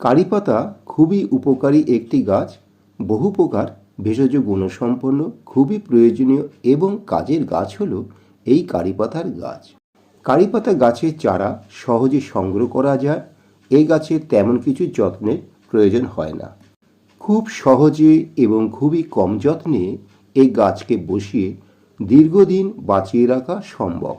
কারি পাতা খুবই উপকারী একটি গাছ, বহু প্রকার ভেষজ গুণসম্পন্ন, খুবই প্রয়োজনীয় এবং কাজের গাছ হলো এই কারি পাতার গাছ। কারি পাতা গাছের চারা সহজে সংগ্রহ করা যায় এই গাছের তেমন কিছু যত্নের প্রয়োজন হয় না। খুব সহজে এবং খুবই কম যত্নে এই গাছকে বসিয়ে দীর্ঘদিন বাঁচিয়ে রাখা সম্ভব।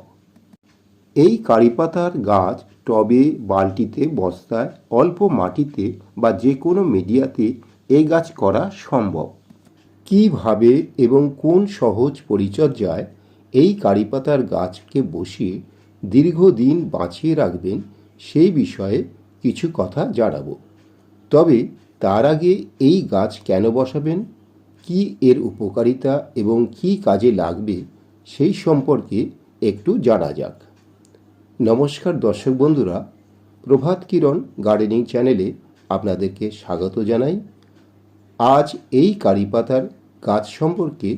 এই কারি পাতার গাছ টবে, বালতিতে, বস্তায়, অল্প মাটিতে বা যে কোনো মিডিয়াতে এই গাছ করা সম্ভব। কীভাবে এবং কোন সহজ পরিচর্যায় এই কারিপাতার গাছকে বসিয়ে দীর্ঘদিন বাঁচিয়ে রাখবেন, সেই বিষয়ে কিছু কথা জানাব। তবে তার আগে এই গাছ কেন বসাবেন, কি এর উপকারিতা এবং কি কাজে লাগবে, সেই সম্পর্কে একটু জানা যাক। নমস্কার দর্শক বন্ধুরা, প্রভাত কিরণ গার্ডেনিং চ্যানেলে আপনাদেরকে স্বাগত জানাই। আজ এই কারি পাতার গাছ সম্পর্কে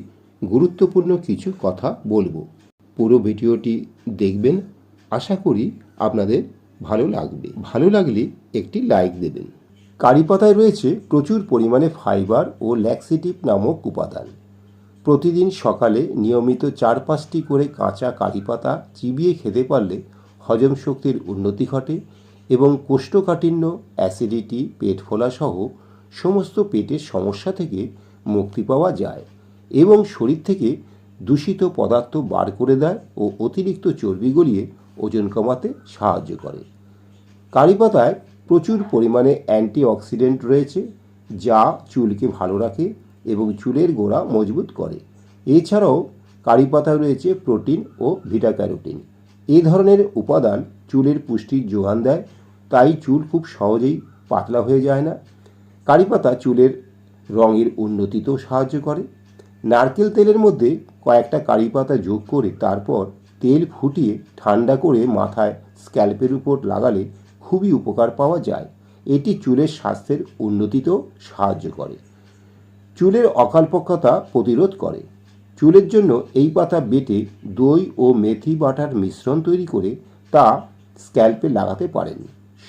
গুরুত্বপূর্ণ কিছু কথা বলব। পুরো ভিডিওটি দেখবেন, আশা করি আপনাদের ভালো লাগবে। ভালো লাগলে একটি লাইক দেবেন। কারি পাতায় রয়েছে প্রচুর পরিমাণে ফাইবার ও ল্যাক্সিটিভ নামক উপাদান। প্রতিদিন সকালে নিয়মিত চার পাঁচটি করে কাঁচা কারি পাতা চিবিয়ে খেতে পারলে হজম শক্তির উন্নতি ঘটে এবং কোষ্ঠকাঠিন্য, অ্যাসিডিটি, পেট ফোলা সহ সমস্ত পেটের সমস্যা থেকে মুক্তি পাওয়া যায় এবং শরীর থেকে দূষিত পদার্থ বার করে দেয় ও অতিরিক্ত চর্বি গলিয়ে ওজন কমাতে সাহায্য করে। কারি পাতায় প্রচুর পরিমাণে অ্যান্টিঅক্সিডেন্ট রয়েছে, যা চুলকে ভালো রাখে এবং চুলের গোড়া মজবুত করে। এছাড়াও কারি পাতায় রয়েছে প্রোটিন ও ভিটা এই ধরনের উপাদান চুলের পুষ্টির যোগান দেয়, তাই চুল খুব সহজেই পাতলা হয়ে যায় না। কারি পাতা চুলের রঙের উন্নতিতেও সাহায্য করে। নারকেল তেলের মধ্যে কয়েকটা কারি পাতা যোগ করে তারপর তেল ফুটিয়ে ঠান্ডা করে মাথায় স্ক্যাল্পের উপর লাগালে খুবই উপকার পাওয়া যায়। এটি চুলের স্বাস্থ্যের উন্নতিতেও সাহায্য করে। চুলের অকালপক্ষতা প্রতিরোধ করে। চুলের জন্য এই পাতা বেটে দই ও মেথি বাটার মিশ্রণ তৈরি করে তা স্ক্যাল্পে লাগাতে পারেন।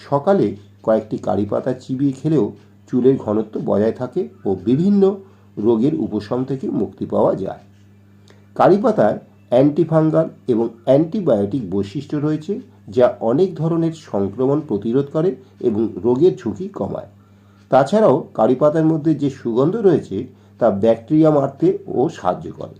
সকালে কয়েকটি কারি পাতা চিবিয়ে খেলেও চুলের ঘনত্ব বজায় থাকে ও বিভিন্ন রোগের উপশম থেকে মুক্তি পাওয়া যায়। কারি পাতায় অ্যান্টিফাঙ্গাল এবং অ্যান্টিবায়োটিক বৈশিষ্ট্য রয়েছে যা অনেক ধরনের সংক্রমণ প্রতিরোধ করে এবং রোগের ঝুঁকি কমায়। তাছাড়াও কারি পাতার মধ্যে যে সুগন্ধ রয়েছে তা ব্যাকটেরিয়া মারতে ও সাহায্য করে।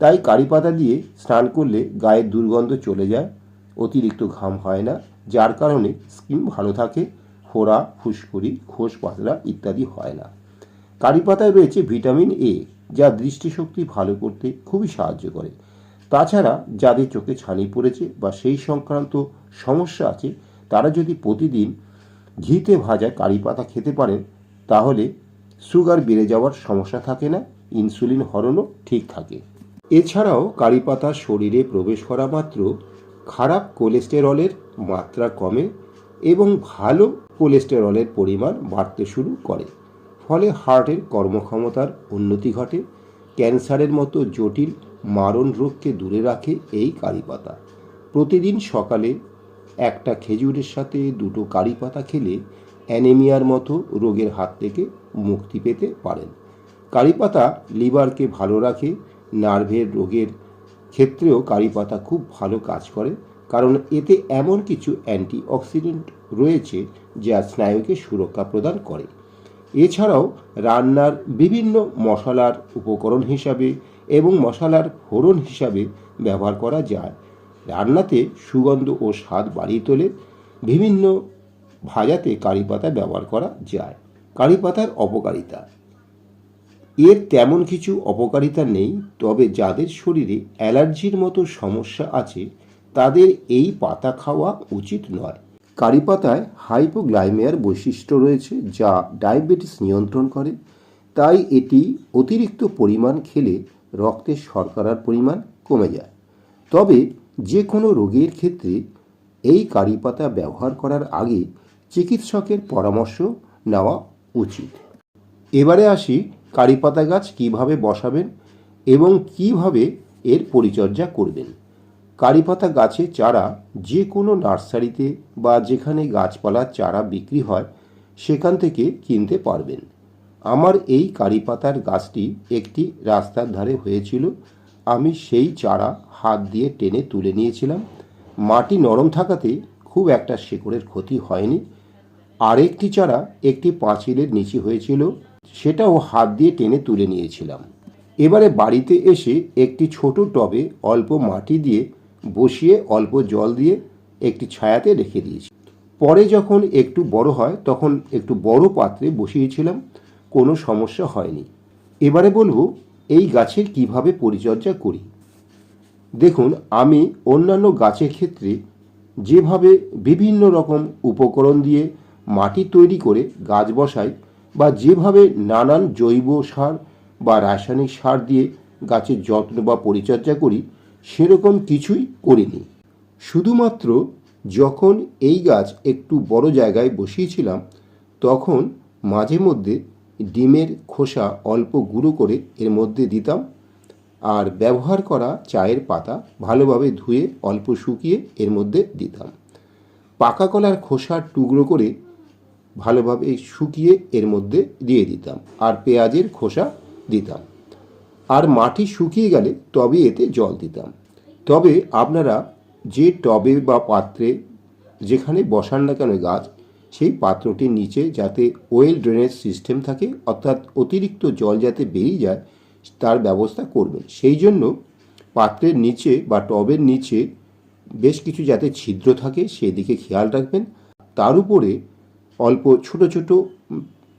তাই কারি পাতা দিয়ে স্নান করলে গায়ের দুর্গন্ধ চলে যায়, অতিরিক্ত ঘাম হয় না, যার কারণে স্কিন ভালো থাকে, ফোড়া, ফুসকুড়ি, খোস পাতলা ইত্যাদি হয় না। কারি পাতায় রয়েছে ভিটামিন এ, যা দৃষ্টিশক্তি ভালো করতে খুবই সাহায্য করে। তাছাড়া যাদের চোখে ছানি পড়েছে বা সেই সংক্রান্ত সমস্যা আছে, তারা যদি প্রতিদিন ঘিতে ভাজা কারি পাতা খেতে পারেন, তাহলে সুগার বেড়ে যাওয়ার সমস্যা থাকে না, ইনসুলিন হরণও ঠিক থাকে। এছাড়াও কারি পাতা শরীরে প্রবেশ করা মাত্র খারাপ কোলেস্টেরলের মাত্রা কমে এবং ভালো কোলেস্টেরলের পরিমাণ বাড়তে শুরু করে। ফলে হার্টের কর্মক্ষমতার উন্নতি ঘটে, ক্যান্সারের মতো জটিল মারণ রোগকে দূরে রাখে এই কারি পাতা প্রতিদিন সকালে একটা খেজুরের সাথে দুটো কারি পাতা খেলে অ্যানেমিয়ার মতো রোগের হাত থেকে মুক্তি পেতে পারেন। কারি পাতা লিভারকে ভালো রাখে, নার্ভের রোগের ক্ষেত্রেও কারি পাতা খুব ভালো কাজ করে, কারণ এতে এমন কিছু অ্যান্টিঅক্সিডেন্ট রয়েছে যা স্নায়ুকে সুরক্ষা প্রদান করে। এছাড়াও রান্নার বিভিন্ন মশলার উপকরণ হিসাবে এবং মশলার ফোড়ন হিসাবে ব্যবহার করা যায়। রান্নাতে সুগন্ধ ও স্বাদ বাড়িয়ে তোলে, বিভিন্ন ভাজাতে কারি পাতা ব্যবহার করা যায়। কারি পাতার অপকারিতা। এর তেমন কিছু অপকারিতা নেই, তবে যাদের শরীরে অ্যালার্জির মতো সমস্যা আছে, তাদের এই পাতা খাওয়া উচিত নয়। কারি পাতায় হাইপোগ্লাইমিয়ার বৈশিষ্ট্য রয়েছে, যা ডায়াবেটিস নিয়ন্ত্রণ করে। তাই এটি অতিরিক্ত পরিমাণ খেলে রক্তের শর্করার পরিমাণ কমে যায়। তবে যে কোনো রোগের ক্ষেত্রে এই কারি পাতা ব্যবহার করার আগে চিকিৎসকের পরামর্শ নেওয়া উচিত। এবারে আসি কারি পাতা গাছ কীভাবে বসাবেন এবং কীভাবে এর পরিচর্যা করবেন। কারি পাতা গাছের চারা যে কোনো নার্সারিতে বা যেখানে গাছপালার চারা বিক্রি হয়, সেখান থেকে কিনতে পারবেন। আমার এই কারি পাতার গাছটি একটি রাস্তার ধারে হয়েছিল। আমি সেই চারা হাত দিয়ে টেনে তুলে নিয়েছিলাম। মাটি নরম থাকাতে খুব একটা শেকড়ের ক্ষতি হয়নি। আরেকটি চারা একটি পাঁচিলের নিচে হয়েছিল, সেটাও হাত দিয়ে টেনে তুলে নিয়েছিলাম। এবারে বাড়িতে এসে একটি ছোট টবে অল্প মাটি দিয়ে বসিয়ে অল্প জল দিয়ে একটি ছায়াতে রেখে দিয়েছি। পরে যখন একটু বড় হয়, তখন একটু বড় পাত্রে বসিয়েছিলাম, কোনো সমস্যা হয়নি। এবারে বলব, এই গাছের কীভাবে পরিচর্যা করি? দেখুন, আমি অন্যান্য গাছের ক্ষেত্রে যেভাবে বিভিন্ন রকম উপকরণ দিয়ে মাটি তৈরি করে গাছ বসাই বা যেভাবে নানান জৈব সার বা রাসায়নিক সার দিয়ে গাছের যত্ন বা পরিচর্যা করি, সেরকম কিছুই করিনি। শুধুমাত্র যখন এই গাছ একটু বড় জায়গায় বসিয়েছিলাম, তখন মাঝে মধ্যে ডিমের খোসা অল্প গুঁড়ো করে এর মধ্যে দিতাম আর ব্যবহার করা চায়ের পাতা ভালোভাবে ধুয়ে অল্প শুকিয়ে এর মধ্যে দিতাম। পাকা কলার খোসার টুকরো করে ভালোভাবে শুকিয়ে এর মধ্যে দিয়ে দিতাম আর পেঁয়াজের খোসা দিতাম। আর মাটি শুকিয়ে গেলে তবে এতে জল দিতাম। তবে আপনারা যে টবে বা পাত্রে যেখানে বসান না কেন গাছ, সেই পাত্রটির নিচে যাতে ওয়েল ড্রেনেজ সিস্টেম থাকে, অর্থাৎ অতিরিক্ত জল যাতে বেরিয়ে যায়, তার ব্যবস্থা করবেন। সেই জন্য পাত্রের নিচে বা টবের নিচে বেশ কিছু যাতে ছিদ্র থাকে, সেদিকে খেয়াল রাখবেন। তার উপরে অল্প ছোট ছোট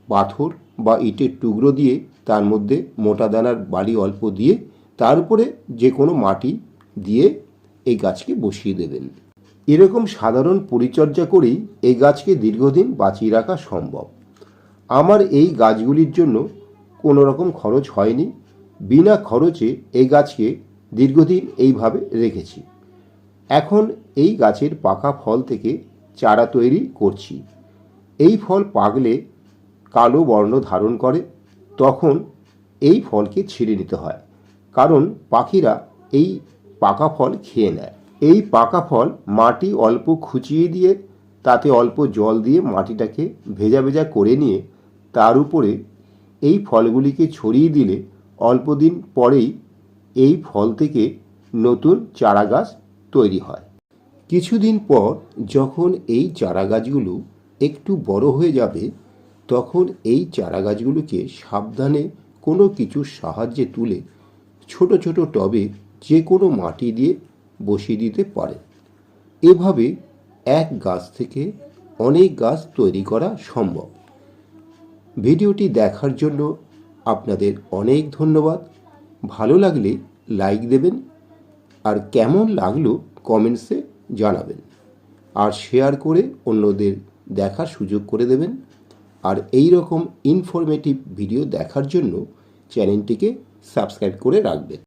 পাথর বা ইটের টুকরো দিয়ে তার মধ্যে মোটা দানার বালি অল্প দিয়ে তার উপরে যে কোনো মাটি দিয়ে এই গাছকে বসিয়ে দেবেন। এরকম সাধারণ পরিচর্যা করেই এই গাছকে দীর্ঘদিন বাঁচিয়ে রাখা সম্ভব। আমার এই গাছগুলির জন্য কোনো রকম খরচ হয়নি। বিনা খরচে এই গাছকে দীর্ঘদিন এইভাবে রেখেছি। এখন এই গাছের পাকা ফল থেকে চারা তৈরি করছি। এই ফল পাকলে কালো বর্ণ ধারণ করে, তখন এই ফলকে ছিঁড়ে নিতে হয়। কারণ পাখিরা এই পাকা ফল খেয়ে নেয়। এই পাকা ফল মাটি অল্প খুঁচিয়ে দিয়ে, তাতে অল্প জল দিয়ে মাটিটাকে ভেজা ভেজা করে নিয়ে, তার উপরে এই ফলগুলিকে ছড়িয়ে দিলে অল্প দিন পরেই এই ফল থেকে নতুন চারা গাছ তৈরি হয়। কিছুদিন পর যখন এই চারা গাছগুলো একটু বড় হয়ে যাবে, তখন এই চারা গাছগুলোকে সাবধানে কোনো কিছুর সাহায্যে তুলে ছোট ছোট টবে যে কোনো মাটি দিয়ে বসিয়ে দিতে পারে। এভাবে এক গাছ থেকে অনেক গাছ তৈরি করা সম্ভব। ভিডিওটি দেখার জন্য আপনাদের অনেক ধন্যবাদ। ভালো লাগলে লাইক দেবেন আর কেমন লাগল কমেন্টসে জানাবেন। আর শেয়ার করে অন্যদের দেখার সুযোগ করে দেবেন। আর এই রকম ইনফরমেটিভ ভিডিও দেখার জন্য চ্যানেলটিকে সাবস্ক্রাইব করে রাখবেন।